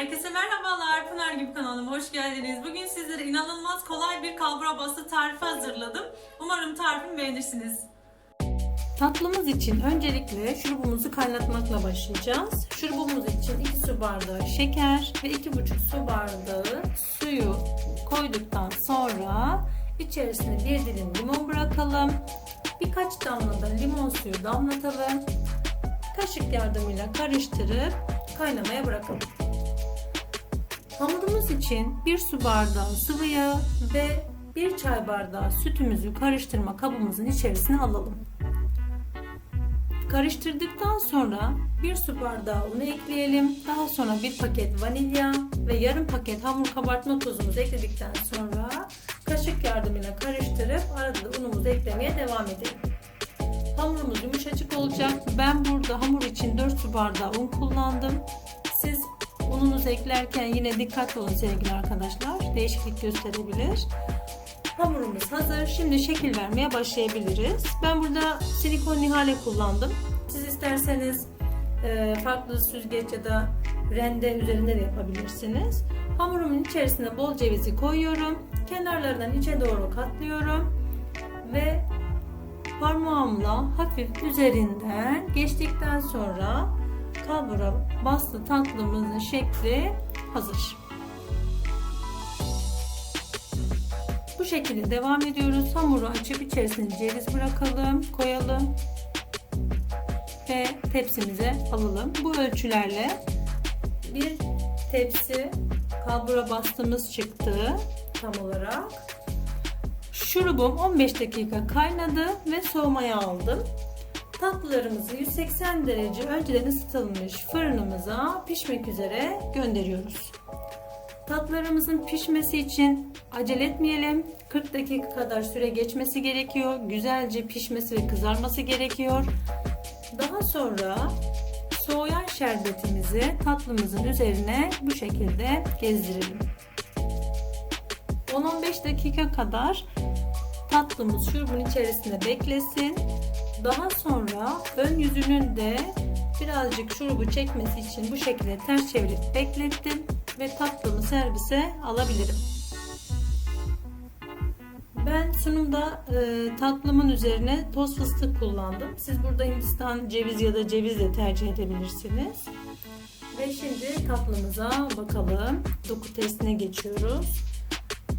Herkese merhabalar. Pınar gibi kanalıma hoş geldiniz. Bugün sizlere inanılmaz kolay bir kalbura bastı tarifi hazırladım. Umarım tarifimi beğenirsiniz. Tatlımız için öncelikle şurubumuzu kaynatmakla başlayacağız. Şurubumuz için 2 su bardağı şeker ve 2,5 su bardağı suyu koyduktan sonra içerisine bir dilim limon bırakalım. Birkaç damla da limon suyu damlatalım. Kaşık yardımıyla karıştırıp kaynamaya bırakalım. Hamurumuz için 1 su bardağı sıvı yağ ve 1 çay bardağı sütümüzü karıştırma kabımızın içerisine alalım. Karıştırdıktan sonra 1 su bardağı un ekleyelim. Daha sonra 1 paket vanilya ve yarım paket hamur kabartma tozumuzu ekledikten sonra kaşık yardımıyla karıştırıp arada da unumuzu eklemeye devam edelim. Hamurumuz yumuşacık olacak. Ben burada hamur için 4 su bardağı un kullandım. Eklerken yine dikkatli olun sevgili arkadaşlar. Değişiklik gösterebilir. Hamurumuz hazır. Şimdi şekil vermeye başlayabiliriz. Ben burada silikon nihale kullandım. Siz isterseniz e, farklı süzgeç ya da rende üzerinde de yapabilirsiniz. Hamurumun içerisine bol cevizi koyuyorum. Kenarlarından içe doğru katlıyorum. Ve parmağımla hafif üzerinden geçtikten sonra kalbura bastı tatlımızın şekli hazır. Bu şekilde devam ediyoruz. Hamuru açıp içerisine ceviz bırakalım, koyalım ve tepsimize alalım. Bu ölçülerle bir tepsi kalbura bastığımız çıktı tam olarak. Şurubum 15 dakika kaynadı ve soğumaya aldım. Tatlılarımızı 180 derece önceden ısıtılmış fırınımıza pişmek üzere gönderiyoruz. Tatlılarımızın pişmesi için acele etmeyelim. 40 dakika kadar süre geçmesi gerekiyor. Güzelce pişmesi ve kızarması gerekiyor. Daha sonra soğuyan şerbetimizi tatlımızın üzerine bu şekilde gezdirelim. 10-15 dakika kadar tatlımız şurubun içerisinde beklesin. Daha sonra ön yüzünün de birazcık şurubu çekmesi için bu şekilde ters çevirip beklettim ve tatlımı servise alabilirim. Ben sunumda e, tatlımın üzerine toz fıstık kullandım. Siz burada Hindistan ceviz ya da ceviz de tercih edebilirsiniz. Ve şimdi tatlımıza bakalım. Doku testine geçiyoruz.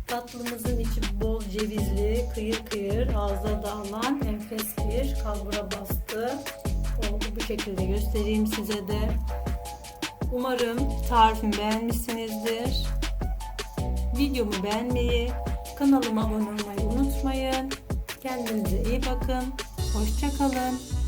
Tatlımızın içi bol cevizli, kıyır kıyır, ağza dağılan enfes bir kalbura bastı. Oldu bu şekilde göstereyim size de. Umarım tarifimi beğenmişsinizdir. Videomu beğenmeyi, kanalıma abone olmayı unutmayın. Kendinize iyi bakın. Hoşçakalın.